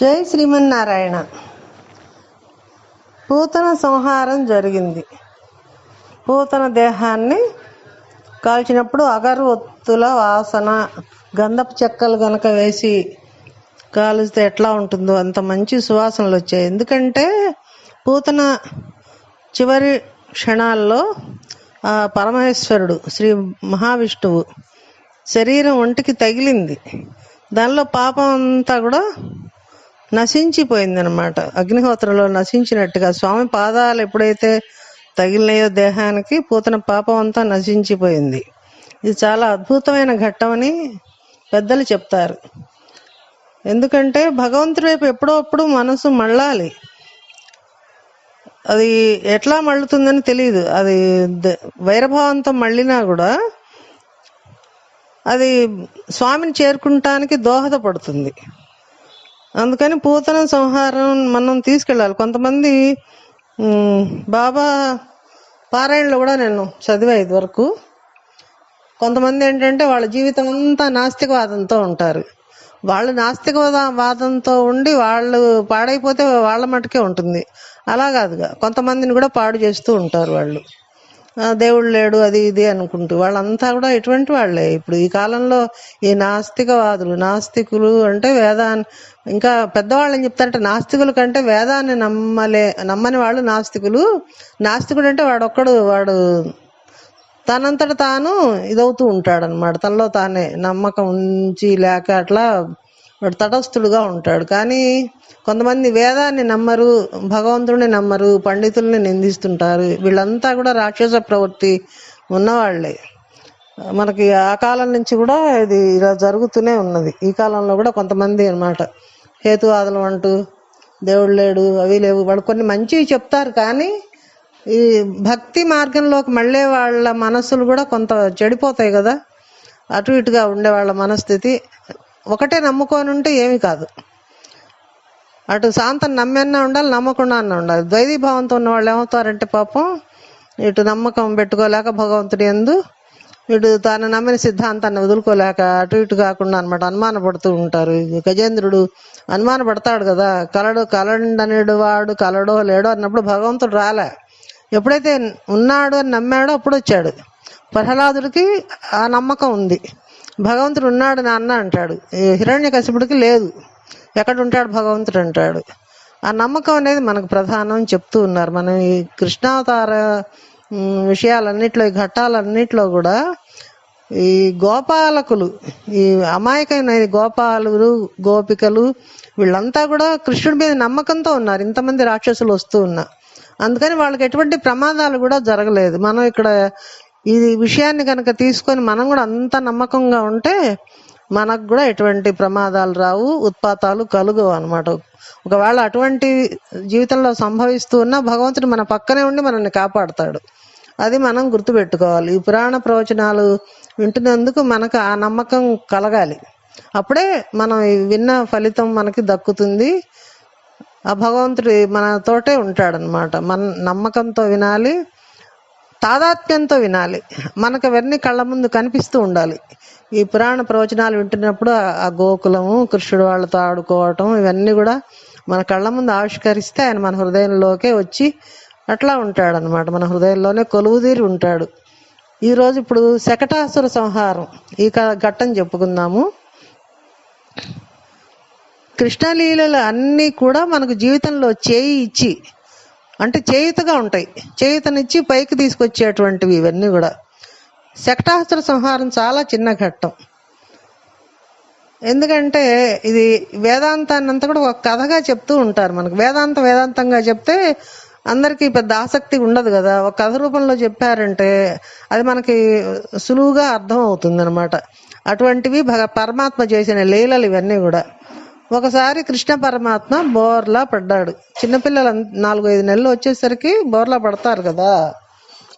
జై శ్రీమన్నారాయణ. పూతన సంహారం జరిగింది. పూతన దేహాన్ని కాల్చినప్పుడు అగరవత్తుల వాసన గంధపు చెక్కలు గనక వేసి కాలుస్తే ఎట్లా ఉంటుందో అంత మంచి సువాసనలు వచ్చాయి. ఎందుకంటే పూతన చివరి క్షణాల్లో ఆ పరమేశ్వరుడు శ్రీ మహావిష్ణువు శరీరం ఒంటికి తగిలింది. దానిలో పాపం అంతా కూడా నశించిపోయింది అనమాట అగ్నిహోత్రలో నశించినట్టుగా స్వామి పాదాలు ఎప్పుడైతే తగిలినాయో దేహానికి పూతన పాపం అంతా నశించిపోయింది. ఇది చాలా అద్భుతమైన ఘట్టమని పెద్దలు చెప్తారు. ఎందుకంటే భగవంతుడి వైపు ఎప్పుడప్పుడు మనసు మళ్ళాలి. అది ఎట్లా మళ్ళుతుందని తెలియదు. అది ద- వైరభావంతో మళ్ళినా కూడా అది స్వామిని చేరుకుంటానికి దోహదపడుతుంది. అందుకని పూతన సంహారం మనం తీసుకెళ్ళాలి. కొంతమంది బాబా పారాయణలో కూడా నేను చదివా ఇదివరకు కొంతమంది ఏంటంటే వాళ్ళ జీవితం అంతా నాస్తికవాదంతో ఉంటారు. వాళ్ళు నాస్తికవాద- వాదంతో ఉండి వాళ్ళు పాడైపోతే వాళ్ళ మటుకే ఉంటుంది. అలా కాదుగా. కొంతమందిని కూడా పాడు చేస్తూ ఉంటారు వాళ్ళు. దేవుడు లేడు అది ఇది అనుకుంటూ వాళ్ళంతా కూడా ఎటువంటి వాళ్ళే. ఇప్పుడు ఈ కాలంలో ఈ నాస్తికవాదులు నాస్తికులు అంటే వేదాన్ని ఇంకా పెద్దవాళ్ళు ఏం చెప్తారంటే నాస్తికుల కంటే వేదాన్ని నమ్మలే నమ్మని వాళ్ళు నాస్తికులు. నాస్తికుడు అంటే వాడొక్కడు వాడు తనంతట తాను ఇదవుతూ ఉంటాడనమాట తనలో తానే నమ్మకం ఉంచి లేక అట్లా వాడు తటస్థుడుగా ఉంటాడు. కానీ కొంతమంది వేదాన్ని నమ్మరు భగవంతుడిని నమ్మరు పండితుల్ని నిందిస్తుంటారు. వీళ్ళంతా కూడా రాక్షస ప్రవృత్తి ఉన్నవాళ్ళే మనకి ఆ కాలం నుంచి కూడా ఇది ఇలా జరుగుతూనే ఉన్నది. ఈ కాలంలో కూడా కొంతమంది అన్నమాట. హేతువాదులు అంటూ దేవుడు లేడు అవి లేవు. వాళ్ళు కొన్ని మంచివి చెప్తారు కానీ ఈ భక్తి మార్గంలోకి మళ్ళీ వాళ్ళ మనస్సులు కూడా కొంత చెడిపోతాయి కదా. అటు ఇటుగా ఉండే వాళ్ళ మనస్థితి ఒకటే నమ్ముకొని ఉంటే ఏమీ కాదు. అటు శాంతం నమ్మన్నా ఉండాలి నమ్మకుండా అన్న ఉండాలి. ద్వైతీభావంతో ఉన్న వాళ్ళు ఏమవుతారంటే పాపం ఇటు నమ్మకం పెట్టుకోలేక భగవంతుడి ఎందు ఇటు తాను నమ్మిన సిద్ధాంతాన్ని వదులుకోలేక అటు ఇటు కాకుండా అనమాట అనుమానపడుతూ ఉంటారు. గజేంద్రుడు గజేంద్రుడు అనుమానపడతాడు కదా కలడు కలండనేడు వాడు కలడో లేడో అన్నప్పుడు భగవంతుడు రాలే. ఎప్పుడైతే ఉన్నాడు అని నమ్మాడో అప్పుడు వచ్చాడు. ప్రహ్లాదుడికి ఆ నమ్మకం ఉంది. భగవంతుడు ఉన్నాడు నాన్న అంటాడు. హిరణ్య కశిపుడికి లేదు. ఎక్కడ ఉంటాడు భగవంతుడు అంటాడు. ఆ నమ్మకం అనేది మనకు ప్రధానం చెప్తూ ఉన్నారు. మనం ఈ కృష్ణావతార విషయాలన్నిట్లో ఈ ఘట్టాలన్నిట్లో కూడా ఈ గోపాలకులు ఈ అమాయకమైన గోపాలు గోపికలు వీళ్ళంతా కూడా కృష్ణుడి మీద నమ్మకంతో ఉన్నారు. ఇంతమంది రాక్షసులు వస్తూ ఉన్నా. అందుకని వాళ్ళకి ఎటువంటి ప్రమాదాలు కూడా జరగలేదు. మనం ఇక్కడ ఈ విషయాన్ని కనుక తీసుకొని మనం కూడా అంత నమ్మకంగా ఉంటే మనకు కూడా ఎటువంటి ప్రమాదాలు రావు ఉత్పాతాలు కలుగవు అనమాట ఒకవేళ అటువంటి జీవితంలో సంభవిస్తూ ఉన్నా భగవంతుడు మన పక్కనే ఉండి మనల్ని కాపాడుతాడు. అది మనం గుర్తుపెట్టుకోవాలి. ఈ పురాణ ప్రవచనాలు వింటున్నందుకు మనకు ఆ నమ్మకం కలగాలి. అప్పుడే మనం విన్న ఫలితం మనకి దక్కుతుంది. ఆ భగవంతుడు మనతోటే ఉంటాడనమాట మన నమ్మకంతో వినాలి. తాదాత్మ్యంతో వినాలి. మనకు అవన్నీ కళ్ళ ముందు కనిపిస్తూ ఉండాలి. ఈ పురాణ ప్రవచనాలు వింటున్నప్పుడు ఆ- గోకులము కృష్ణుడు వాళ్ళతో ఆడుకోవటం ఇవన్నీ కూడా మన కళ్ళ ముందు ఆవిష్కరిస్తే ఆయన మన హృదయంలోకే వచ్చి అట్లా ఉంటాడు అనమాట మన హృదయంలోనే కొలువుదీరి ఉంటాడు. ఈరోజు ఇప్పుడు శకటాసుర సంహారం. ఈ క- ఘట్టం చెప్పుకుందాము. కృష్ణలీలలు అన్నీ కూడా మనకు జీవితంలో చేయి ఇచ్చి అంటే చేయుతగా ఉంటాయి. చేయుతనిచ్చి పైకి తీసుకొచ్చేటువంటివి ఇవన్నీ కూడా. శక్టాస్త్ర సంహారం చాలా చిన్న ఘట్టం. ఎందుకంటే ఇది వేదాంతాన్ని అంతా కూడా ఒక కథగా చెప్తూ ఉంటారు మనకు. వేదాంత వేదాంతంగా చెప్తే అందరికీ పెద్ద ఆసక్తి ఉండదు కదా. ఒక కథ రూపంలో చెప్పారంటే అది మనకి సులువుగా అర్థం అవుతుంది అనమాట అటువంటివి భగ పరమాత్మ చేసిన లీలలు ఇవన్నీ కూడా. ఒకసారి కృష్ణ పరమాత్మ బోర్లా పడ్డాడు. చిన్నపిల్లలు నాలుగు ఐదు నెలలు వచ్చేసరికి బోర్లా పడతారు కదా.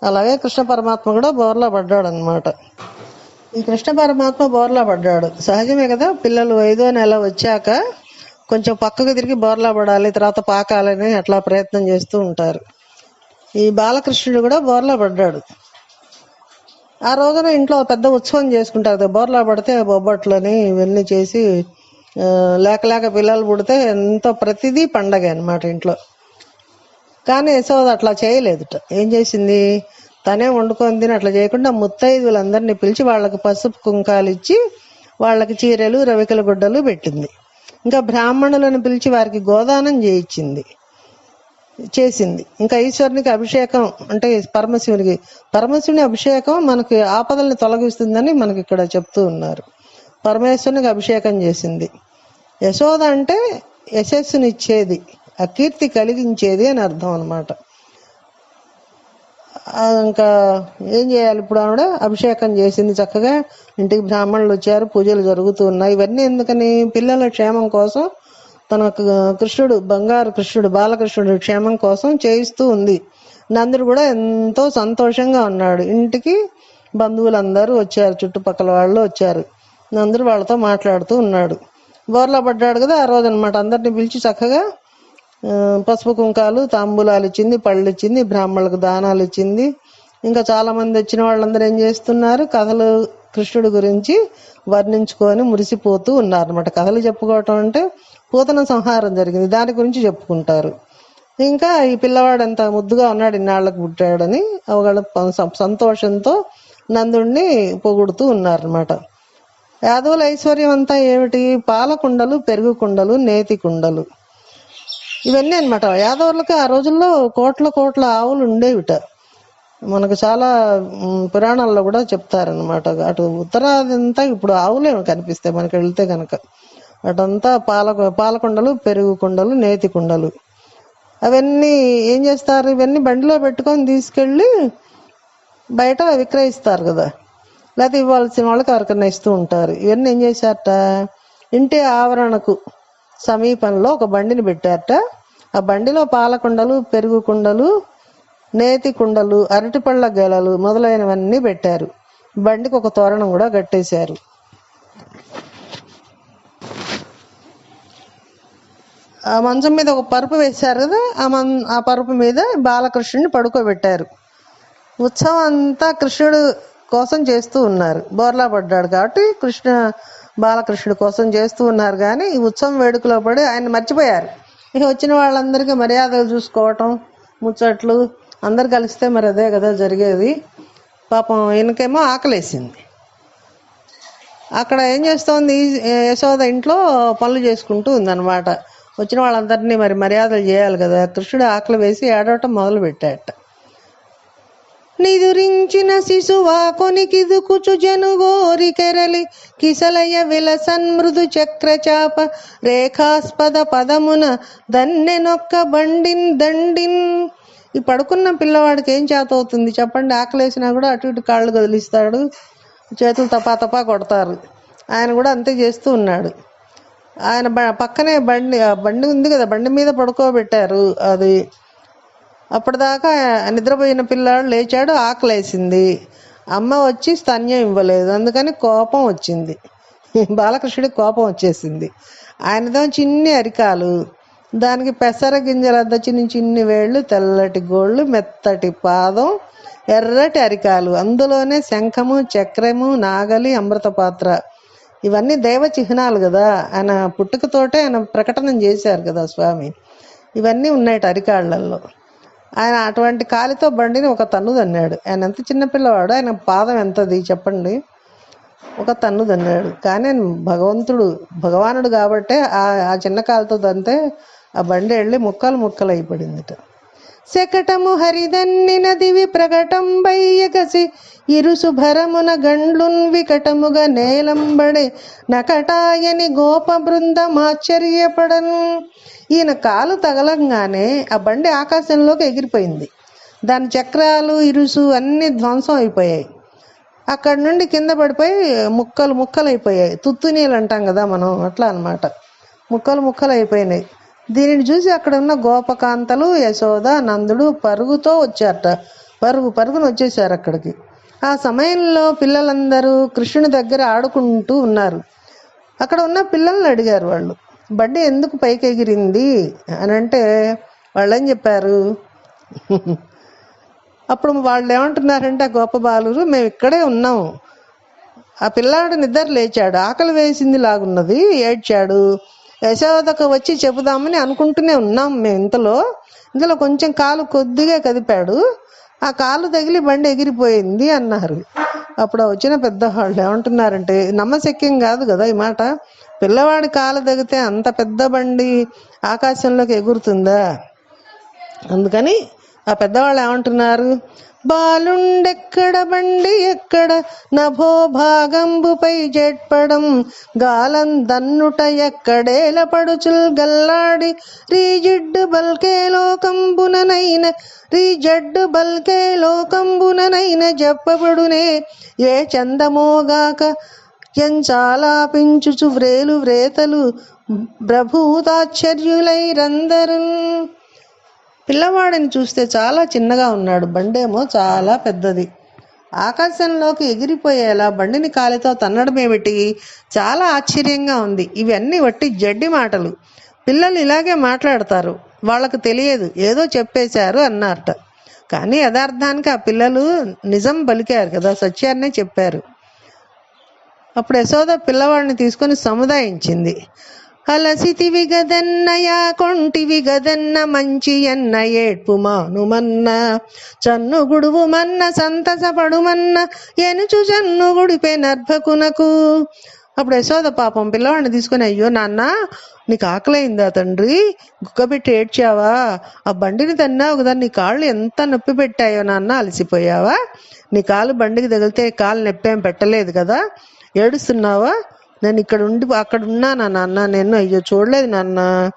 అలాగే కృష్ణ పరమాత్మ కూడా బోర్లా పడ్డాడు అనమాట ఈ కృష్ణ పరమాత్మ బోర్లా పడ్డాడు. సహజమే కదా పిల్లలు ఐదో నెల వచ్చాక కొంచెం పక్కకు తిరిగి బోర్లా పడాలి తర్వాత పాకాలని అట్లా ప్రయత్నం చేస్తూ ఉంటారు. ఈ బాలకృష్ణుడు కూడా బోర్లా పడ్డాడు. ఆ రోజున ఇంట్లో పెద్ద ఉత్సవం చేసుకుంటారు కదా, బోర్లా పడితే బొబ్బట్లని ఇవన్నీ చేసి లేక లేక పిల్లలు పుడితే ఎంతో ప్రతిదీ పండగ అనమాట ఇంట్లో. కానీ యశోద అట్లా చేయలేదుట. ఏం చేసింది? తనే వండుకొని తిని అట్లా చేయకుండా ముత్తైదులందరినీ పిలిచి వాళ్ళకి పసుపు కుంకాలు ఇచ్చి వాళ్ళకి చీరలు రవికల గుడ్డలు పెట్టింది. ఇంకా బ్రాహ్మణులను పిలిచి వారికి గోదానం చేయించింది. చేసింది. ఇంకా ఈశ్వరునికి అభిషేకం అంటే పరమశివునికి పరమశివుని అభిషేకం మనకి ఆపదల్ని తొలగిస్తుందని మనకి ఇక్కడ చెప్తూ ఉన్నారు. పరమేశ్వరునికి అభిషేకం చేసింది. యశోద అంటే యశస్సునిచ్చేది ఆ కీర్తి కలిగించేది అని అర్థం అనమాట ఇంకా ఏం చేయాలి ఇప్పుడు ఆవిడ? అభిషేకం చేసింది చక్కగా. ఇంటికి బ్రాహ్మణులు వచ్చారు పూజలు జరుగుతూ ఉన్నాయి. ఇవన్నీ ఎందుకని? పిల్లల క్షేమం కోసం తన కృష్ణుడు బంగారు కృష్ణుడు బాలకృష్ణుడు క్షేమం కోసం చేయిస్తూ ఉంది. నందుడు కూడా ఎంతో సంతోషంగా ఉన్నాడు. ఇంటికి బంధువులందరూ వచ్చారు చుట్టుపక్కల వాళ్ళు వచ్చారు. నందుడు వాళ్ళతో మాట్లాడుతూ ఉన్నాడు. బోర్లా పడ్డాడు కదా ఆ రోజు అనమాట అందరిని పిలిచి చక్కగా పసుపు కుంకాలు తాంబూలాలు ఇచ్చింది పళ్ళు ఇచ్చింది బ్రాహ్మణులకు దానాలు ఇచ్చింది. ఇంకా చాలా మంది వచ్చిన వాళ్ళందరూ ఏం చేస్తున్నారు? కథలు కృష్ణుడి గురించి వర్ణించుకొని మురిసిపోతూ ఉన్నారు అనమాట కథలు చెప్పుకోవటం అంటే పూతన సంహారం జరిగింది. దాని గురించి చెప్పుకుంటారు. ఇంకా ఈ పిల్లవాడు ఎంత ముద్దుగా ఉన్నాడు ఇన్నాళ్ళకు పుట్టాడని వాళ్ళ సంతోషంతో నందుడిని పొగుడుతూ ఉన్నారన్నమాట. యాదవుల ఐశ్వర్యం అంతా ఏమిటి? పాలకుండలు పెరుగు కుండలు నేతి కుండలు. ఇవన్నీ అనమాట యాదవులకు ఆ రోజుల్లో కోట్ల కోట్ల ఆవులు ఉండేవిట. మనకు చాలా పురాణాల్లో కూడా చెప్తారనమాట అటు ఉత్తరాది అంతా ఇప్పుడు ఆవులే కనిపిస్తాయి మనకి వెళ్తే కనుక అటంతా పాల పాలకుండలు పెరుగు కుండలు నేతి కుండలు. అవన్నీ ఏం చేస్తారు? ఇవన్నీ బండిలో పెట్టుకొని తీసుకెళ్ళి బయట విక్రయిస్తారు కదా. లేకపోతే ఇవ్వాల్సిన వాళ్ళకి ఎవరికైనా ఇస్తూ ఉంటారు. ఇవన్నీ ఏం చేశారట? ఇంటి ఆవరణకు సమీపంలో ఒక బండిని పెట్టారట. ఆ బండిలో పాలకుండలు పెరుగు కుండలు నేతి కుండలు అరటిపళ్ళ గెలలు మొదలైనవన్నీ పెట్టారు. బండికి ఒక తోరణం కూడా కట్టేశారు. ఆ మంచం మీద ఒక పరుపు వేశారు కదా? ఆ మన్ ఆ పరుపు మీద బాలకృష్ణుని పడుకోబెట్టారు. ఉత్సవం అంతా కృష్ణుడు కోసం చేస్తూ ఉన్నారు. బోర్లా పడ్డాడు కాబట్టి కృష్ణ బాలకృష్ణుడి కోసం చేస్తూ ఉన్నారు కానీ ఈ ఉత్సవం వేడుకలో పడి ఆయన మర్చిపోయారు. ఇక వచ్చిన వాళ్ళందరికీ మర్యాదలు చూసుకోవటం ముచ్చట్లు అందరు కలిస్తే మరి అదే కదా జరిగేది. పాపం ఈయనకేమో ఆకలేసింది. అక్కడ ఏం చేస్తోంది? యశోద ఇంట్లో పనులు చేసుకుంటూ ఉందన్నమాట. వచ్చిన వాళ్ళందరినీ మరి మర్యాదలు చేయాలి కదా. కృష్ణుడు ఆకలి వేసి ఏడవటం మొదలు పెట్టాట నిదురించిన శిశువా కొనికిదుకుచు జనుగోరి కెరలి కిసలయ విలసన్ మృదు చక్రచాప రేఖాస్పద పదమున దన్నెనొక్క బండిన్ దండిన్. ఈ పడుకున్న పిల్లవాడికి ఏం చేత అవుతుంది చెప్పండి? ఆకలేసినా కూడా అటు ఇటు కాళ్ళు కదిలిస్తాడు చేతులు తపా తపా కొడతారు. ఆయన కూడా అంతే చేస్తూ ఉన్నాడు. ఆయన బ- పక్కనే బండి ఆ బండి ఉంది కదా బండి మీద పడుకోబెట్టారు అది. అప్పటిదాకా నిద్రపోయిన పిల్లాడు లేచాడు ఆకలేసింది. అమ్మ వచ్చి స్తన్యం ఇవ్వలేదు. అందుకని కోపం వచ్చింది. బాలకృష్ణుడికి కోపం వచ్చేసింది. ఆయనతో చిన్ని అరికాలు. దానికి పెసర గింజలద్ద చిన్ని చిన్ని వేళ్ళు తెల్లటి గోళ్ళు మెత్తటి పాదం ఎర్రటి అరికాలు. అందులోనే శంఖము చక్రము నాగలి అమృత పాత్ర ఇవన్నీ దైవ చిహ్నాలు కదా. ఆయన పుట్టుకతోటే ఆయన ప్రకటన చేశారు కదా స్వామి. ఇవన్నీ ఉన్నాయి అరికాళ్ళల్లో. ఆయన అటువంటి కాలితో బండిని ఒక తన్ను దన్నాడు ఆయన ఎంత చిన్నపిల్లవాడు ఆయన పాదం ఎంతది చెప్పండి? ఒక తన్ను దన్నాడు కానీ ఆయన భగవంతుడు భగవానుడు కాబట్టే ఆ ఆ చిన్న కాలుతో దంతే ఆ బండి వెళ్ళి ముక్కలు ముక్కలు అయిపడిందిట. శకటము హరిదన్నిన దివి ప్రకటం బయ్యగసి ఇరుసు భరమున గండ్లున్ వికటముగా నేలంబడే నకటాయని గోప బృందం ఆశ్చర్యపడను. ఈయన కాలు తగలంగానే ఆ బండి ఆకాశంలోకి ఎగిరిపోయింది. దాని చక్రాలు ఇరుసు అన్నీ ధ్వంసం అయిపోయాయి. అక్కడ నుండి కింద పడిపోయి ముక్కలు ముక్కలు అయిపోయాయి తుత్తునీళ్ళు అంటాం కదా మనం అట్లా అన్నమాట. ముక్కలు ముక్కలు అయిపోయినాయి దీనిని చూసి అక్కడ ఉన్న గోపకాంతలు యశోద నందుడు పరుగుతో వచ్చారట. పరుగు పరుగును వచ్చేసారు అక్కడికి. ఆ సమయంలో పిల్లలందరూ కృష్ణుని దగ్గర ఆడుకుంటూ ఉన్నారు. అక్కడ ఉన్న పిల్లల్ని అడిగారు వాళ్ళు. బండి ఎందుకు పైకి ఎగిరింది అని అంటే వాళ్ళు ఏం చెప్పారు? అప్పుడు వాళ్ళు ఏమంటున్నారంటే ఆ గొప్ప బాలురు మేము ఇక్కడే ఉన్నాం. ఆ పిల్లాడు నిద్ర లేచాడు. ఆకలి వేసింది లాగున్నది ఏడ్చాడు. యశోదకు వచ్చి చెబుదామని అనుకుంటూనే ఉన్నాం మేము ఇంతలో. ఇందులో కొంచెం కాలు కొద్దిగా కదిపాడు. ఆ కాలు తగిలి బండి ఎగిరిపోయింది అన్నారు. అప్పుడు వచ్చిన వచ్చిన పెద్దవాళ్ళు ఏమంటున్నారంటే నమ్మశక్యం కాదు కదా ఈ మాట. పిల్లవాడి కాలు తగితే అంత పెద్ద బండి ఆకాశంలోకి ఎగురుతుందా? అందుకని ఆ పెద్దవాళ్ళు ఏమంటున్నారు? బాలుండెక్కడ బండి ఎక్కడ? నభో భాగంబుపై జెట్పడం గాలం దన్నుట ఎక్కడేల పడుచుల్ గల్లాడి? రీజిడ్డు బల్కే లోకంబుననైన రీజడ్డు బల్కే లోకంబుననైన చెప్పబడునే. ఏ చందమోగాక ఎంచాలాపించుచు వ్రేలు వ్రేతలు ప్రభూతాశ్చర్యులైరందరూ. పిల్లవాడిని చూస్తే చాలా చిన్నగా ఉన్నాడు. బండేమో చాలా పెద్దది. ఆకాశంలోకి ఎగిరిపోయేలా బండిని కాలితో తన్నడమేమిటి? చాలా ఆశ్చర్యంగా ఉంది. ఇవన్నీ వట్టి జడ్డి మాటలు. పిల్లలు ఇలాగే మాట్లాడతారు. వాళ్ళకు తెలియదు. ఏదో చెప్పేశారు అన్నారట. కానీ యథార్థానికి ఆ పిల్లలు నిజం పలికారు కదా సత్యాన్నే చెప్పారు. అప్పుడు యశోద పిల్లవాడిని తీసుకొని సముదాయించింది. అలసితివి గదన్నయ కొంటివి గదన్న మంచి ఎన్న ఏడ్పు మానుమన్న. చన్ను గుడువు మన్న సంతసపడుమన్న ఎనుచు చన్ను గుడిపే నర్భకునకు. అప్పుడు యశోద పాపం పిల్లవాడిని తీసుకొని అయ్యో నాన్న నీకు ఆకలైందా తండ్రి? గుక్కబెట్టి ఏడ్చావా? ఆ బండిని తన్నావు కదా నీ కాళ్ళు ఎంత నొప్పి పెట్టాయో నాన్న అలసిపోయావా? నీ కాలు బండికి తగిలితే కాలు నొప్పేం పెట్టలేదు కదా? ఏడుస్తున్నావా? నేను ఇక్కడ ఉండి అక్కడ ఉన్నానా నాన్న నేను అయ్యో చూడలేదు నాన్న.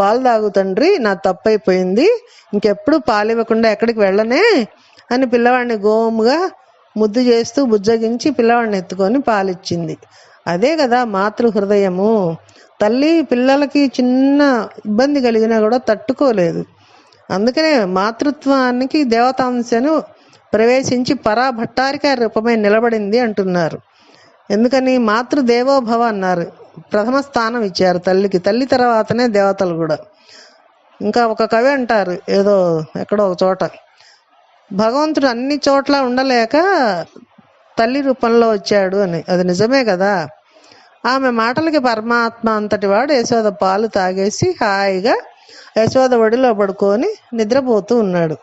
పాలు తాగు తండ్రి నా తప్పైపోయింది. ఇంకెప్పుడు పాలు ఇవ్వకుండా ఎక్కడికి వెళ్ళనే? అని పిల్లవాడిని గోముగా ముద్దు చేస్తూ బుజ్జగించి పిల్లవాడిని ఎత్తుకొని పాలిచ్చింది. అదే కదా మాతృ హృదయము తల్లి పిల్లలకి చిన్న ఇబ్బంది కలిగినా కూడా తట్టుకోలేదు. అందుకనే మాతృత్వానికి దేవతాంశను ప్రవేశించి పరాభట్టారిక రూపమై నిలబడింది అంటున్నారు. ఎందుకని మాతృదేవోభవ అన్నారు. ప్రథమ స్థానం ఇచ్చారు తల్లికి. తల్లి తర్వాతనే దేవతలు కూడా. ఇంకా ఒక కవి అంటారు ఏదో ఎక్కడో ఒక చోట. భగవంతుడు అన్ని చోట్ల ఉండలేక తల్లి రూపంలో వచ్చాడు అని. అది నిజమే కదా? ఆమె మాటలకి పరమాత్మ అంతటి వాడు యశోద పాలు తాగేసి హాయిగా యశోద ఒడిలో పడుకొని నిద్రపోతూ ఉన్నాడు.